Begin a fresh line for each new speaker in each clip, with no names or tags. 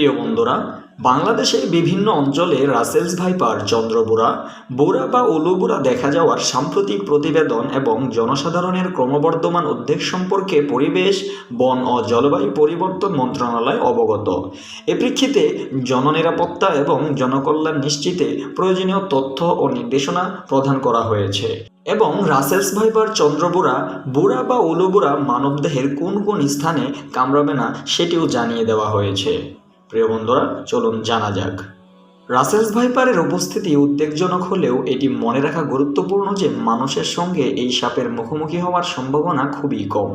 প্রিয় বন্ধুরা, বাংলাদেশের বিভিন্ন অঞ্চলে রাসেলস ভাইপার চন্দ্রবুড়া বুড়া বা উলুবুড়া দেখা যাওয়ার সাম্প্রতিক প্রতিবেদন এবং জনসাধারণের ক্রমবর্ধমান উদ্বেগ সম্পর্কে পরিবেশ, বন ও জলবায়ু পরিবর্তন মন্ত্রণালয় অবগত। এ প্রেক্ষিতে জননিরাপত্তা এবং জনকল্যাণ নিশ্চিতে প্রয়োজনীয় তথ্য ও নির্দেশনা প্রদান করা হয়েছে এবং রাসেলস ভাইপার চন্দ্রবুড়া বুড়া বা উলুবুড়া মানবদেহের কোন কোন স্থানে কামড়াবে না সেটিও জানিয়ে দেওয়া হয়েছে। প্রিয় বন্ধুরা, চলুন জানা যাক। রাসেলস ভাইপারের উপস্থিতি উদ্বেগজনক হলেও এটি মনে রাখা গুরুত্বপূর্ণ যে মানুষের সঙ্গে এই সাপের মুখোমুখি হওয়ার সম্ভাবনা খুবই কম।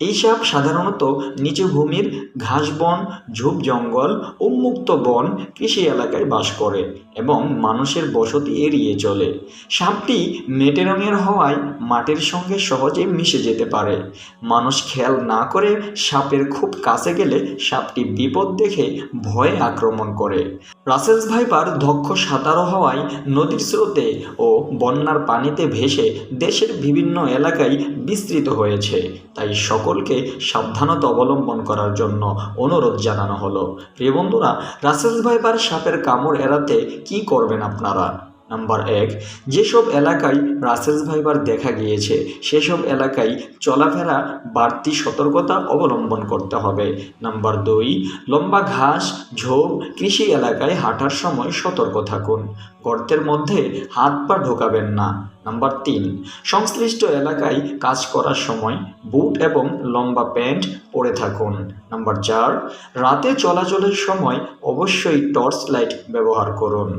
এই সাপ সাধারণত নিচু ভূমির ঘাস বন, ঝোপ জঙ্গল উন্মুক্ত বন কৃষি এলাকায় বাস করে। এবং মানুষের বসতি এড়িয়ে চলে। সাপটি মেটে রঙের হওয়ায় মাটির সঙ্গে সহজে মিশে যেতে পারে। মানুষ খেয়াল না করে সাপের খুব কাছে গেলে সাপটি বিপদ দেখে ভয়ে আক্রমণ করে। রাসেলস ভাইপার দক্ষ সাঁতারও হওয়ায় নদীর স্রোতে ও বন্যার পানিতে ভেসে দেশের বিভিন্ন এলাকায় বিস্তৃত হয়েছে। তাই সকলকে সাবধানতা অবলম্বন করার জন্য অনুরোধ জানানো হলো। প্রিয় বন্ধুরা, রাসেলস ভাইপার সাপের কামড় এড়াতে কি করবেন আপনারা? নাম্বার এক, যেসব এলাকায় রাসেলস ভাইবার দেখা গিয়েছে, সেসব এলাকায় চলাফেরা, বাড়তি সতর্কতা অবলম্বন করতে হবে। নাম্বার দুই, লম্বা ঘাস, ঝোপ, কৃষি এলাকায় হাঁটার সময় সতর্ক থাকুন। গর্তের মধ্যে হাত পা ঢোকাবেন না। নাম্বার তিন, সংশ্লিষ্ট এলাকায় কাজ করার সময় বুট এবং লম্বা প্যান্ট পরে থাকুন। নাম্বার চার, রাতে চলাচলের সময় অবশ্যই টর্চ লাইট ব্যবহার করুন।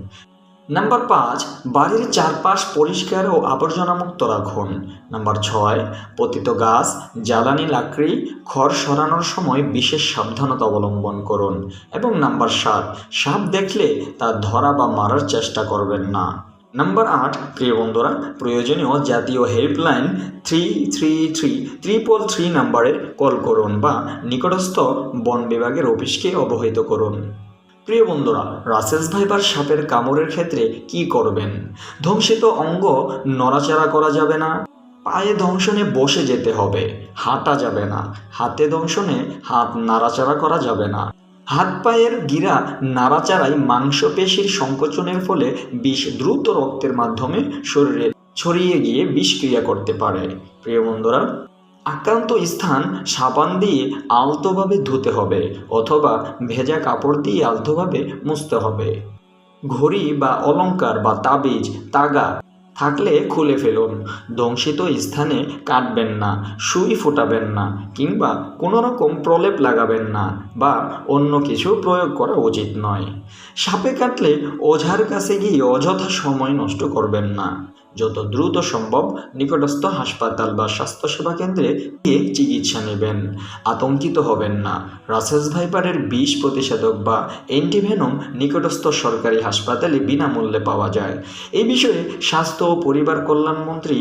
নাম্বার পাঁচ, বাড়ির চারপাশ পরিষ্কার ও আবর্জনামুক্ত রাখুন। নাম্বার ছয়, পতিত গাছ, জ্বালানি লাকড়ি, খড় সরানোর সময় বিশেষ সাবধানতা অবলম্বন করুন। এবং নাম্বার সাত, সাপ দেখলে তা ধরা বা মারার চেষ্টা করবেন না। নাম্বার আট, প্রিয় বন্ধুরা, প্রয়োজনীয় জাতীয় helpline three three three triple three নাম্বারে কল করুন বা নিকটস্থ বন বিভাগের অফিসকে অবহিত করুন। প্রিয় বন্ধুরা, রাসেলস ভাইবার সাপের কামড়ের ক্ষেত্রে কি করবেন? ধ্বংসিত অঙ্গ নড়াচড়া করা যাবে না, পায়ে দংশনে বসে যেতে হবে, হাঁটা যাবে না, হাতে দংশনে হাত নাড়াচাড়া করা যাবে না। হাত পায়ের গিরা নাড়াচাড়ায় মাংসপেশির সংকোচনের ফলে বিষ দ্রুত রক্তের মাধ্যমে শরীরে ছড়িয়ে গিয়ে বিষক্রিয়া করতে পারে। প্রিয় বন্ধুরা আক্রান্ত স্থান সাবান দিয়ে আলতোভাবে ধুতে হবে অথবা ভেজা কাপড় দিয়ে আলতোভাবে মুছতে হবে। ঘড়ি বা অলংকার বা তাবিজ, তাগা থাকলে খুলে ফেলুন। দংশিত স্থানে কাটবেন না, সুই ফোটাবেন না কিংবা কোনো রকম প্রলেপ লাগাবেন না বা অন্য কিছু প্রয়োগ করা উচিত নয়। সাপে কাটলে ওঝার কাছে গিয়ে অযথা সময় নষ্ট করবেন না। যত দ্রুত সম্ভব নিকটস্থ হাসপাতাল বা স্বাস্থ্যসেবা কেন্দ্রে গিয়ে চিকিৎসা নেবেন। আতঙ্কিত হবেন না। রাসেলস ভাইপারের বিষ প্রতিষেধক বা অ্যান্টিভেনম নিকটস্থ সরকারি হাসপাতালে বিনামূল্যে পাওয়া যায়। এই বিষয়ে স্বাস্থ্য ও পরিবার কল্যাণ মন্ত্রী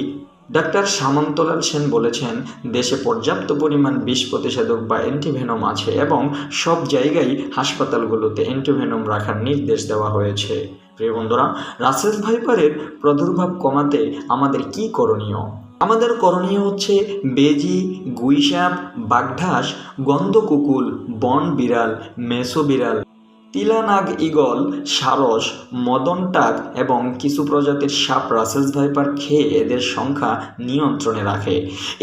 ডাক্তার সামন্তলাল সেন বলেছেন, দেশে পর্যাপ্ত পরিমাণ বিষ প্রতিষেধক বা অ্যান্টিভেনম আছে এবং সব জায়গায় হাসপাতালগুলোতে অ্যান্টিভেনম রাখার নির্দেশ দেওয়া হয়েছে। প্রিয় বন্ধুরা, রাসেল ভাইপারের প্রাদুর্ভাব কমাতে আমাদের কি করণীয়? আমাদের করণীয় হচ্ছে বেজি গুইসাপ বাগঢাস, গন্ধকুকুল, বন বিড়াল, মেসো বিড়াল, তিলানাগ ইগল সারস, মদন টাক এবং কিছু প্রজাতির সাপ রাসেলস ভাইপার খেয়ে এদের সংখ্যা নিয়ন্ত্রণে রাখে।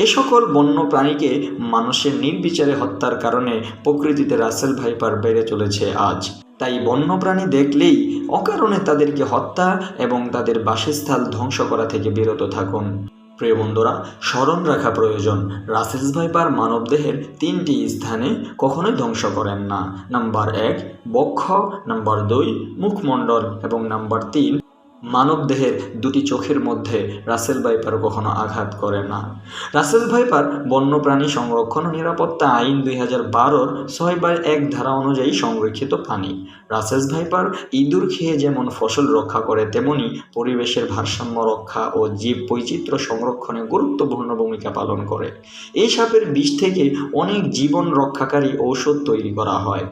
এ সকল বন্য প্রাণীকে মানুষের নির্বিচারে হত্যার কারণে প্রকৃতিতে রাসেল ভাইপার বেড়ে চলেছে আজ। তাই বন্যপ্রাণী দেখলেই অকারণে তাদেরকে হত্যা এবং তাদের বাসস্থান ধ্বংস করা থেকে বিরত থাকুন। প্রিয় বন্ধুরা, স্মরণ রাখা প্রয়োজন। রাসেলস ভাইপার মানবদেহের তিনটি স্থানে কখনোই ধ্বংস করেন না। নাম্বার এক, বক্ষ। নাম্বার দুই, মুখমণ্ডল। এবং নাম্বার তিন মানবদেহের দুটি চোখের মধ্যে রাসেল ভাইপার কখনো আঘাত করে না। রাসেল ভাইপার বন্যপ্রাণী সংরক্ষণ ও নিরাপত্তা আইন দুই হাজার বারোর ছয় বাই এক ধারা অনুযায়ী সংরক্ষিত প্রাণী। রাসেল ভাইপার ইঁদুর খেয়ে যেমন ফসল রক্ষা করে, তেমনি পরিবেশের ভারসাম্য রক্ষা ও জীব বৈচিত্র্য সংরক্ষণে গুরুত্বপূর্ণ ভূমিকা পালন করে। এই সাপের বিষ থেকে অনেক জীবন রক্ষাকারী ঔষধ তৈরি করা হয়।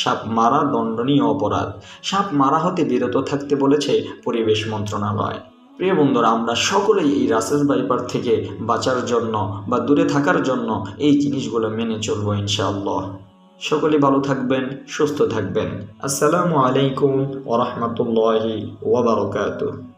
সাপ মারা দণ্ডনীয় অপরাধ। সাপ মারা হতে বিরত থাকতে বলেছে পরিবেশ মন্ত্রণালয়। প্রিয় বন্ধুরা, আমরা সকলেই এই রাসেল বাইপার থেকে বাঁচার জন্য বা দূরে থাকার জন্য এই জিনিসগুলো মেনে চলবো ইনশাআল্লাহ। সকলে ভালো থাকবেন, সুস্থ থাকবেন। আসসালামু আলাইকুম ওরহমতুল্লাহি ওবরাকাতুহ